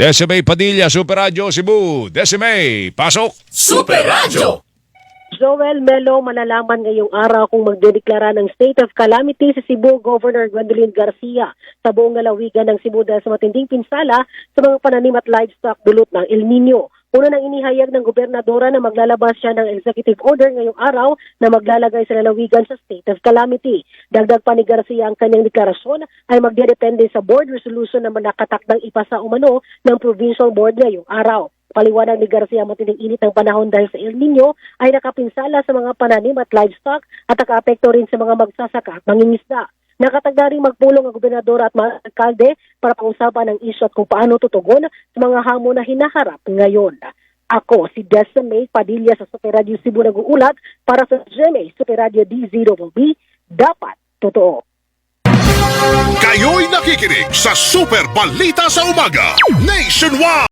Decimay Padilla, Super Radio Cebu. Decimay, pasok! Super Radio! Joel Melo malalaman ngayong araw kung magdedeklara ng state of calamity sa Cebu Governor Gwendolyn Garcia sa buong lalawigan ng Cebu dahil sa matinding pinsala sa mga pananim at livestock dulot ng El Nino. Una nang inihayag ng gobernadora na maglalabas siya ng executive order ngayong araw na maglalagay sa lalawigan sa state of calamity. Dagdag pa ni Garcia ang kanyang deklarasyon ay magdedepende sa board resolution na manakatakdang ipasa umano ng provincial board ngayong araw. Paliwanag ni Garcia matinding init ng panahon dahil sa El Nino ay nakapinsala sa mga pananim at livestock at nakaapekto rin sa mga magsasaka at mangingisda. Nakatagda rin magpulong ang gobernador at mga alkalde para pag-usapan ang isyu at kung paano tutugon sa mga hamon na hinaharap ngayon. Ako si Desmay Padilla sa Super Radio Cebu nag-uulat para sa GMA Super Radio D0B. Dapat totoo. Kayo'y nakikinig sa Super Balita sa Umaga Nationwide!